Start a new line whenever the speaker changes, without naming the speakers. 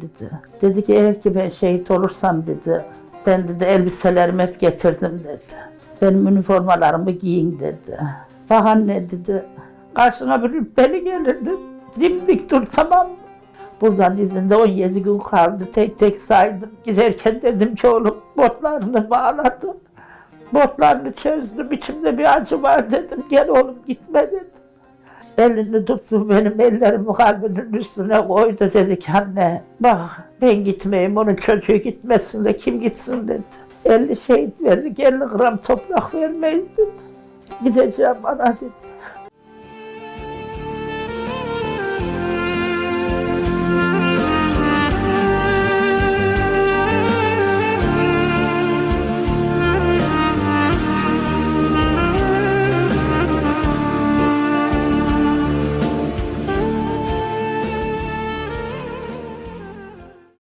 dedi. Dedi ki eğer ki ben şehit olursam dedi. Ben dedi elbiselerimi hep getirdim dedi. Benim üniformalarımı giyin dedi. Bak anne dedi. Karşına bir rütbeli gelirdi. Dimdik dur tamam mı? Buradan izinde 17 gün kaldı. Tek tek saydım. Giderken dedim ki oğlum botlarını bağladı. Botlarını çözdüm. İçimde bir acı var dedim. Gel oğlum gitme dedim. Elini tuttu benim ellerimi kalbinin üstüne koydu dedi ki anne bak ben gitmeyeyim onun çocuğu gitmesin de kim gitsin dedi. 50 şehit verdik 50 gram toprak vermeyiz dedi. Gideceğim bana dedi.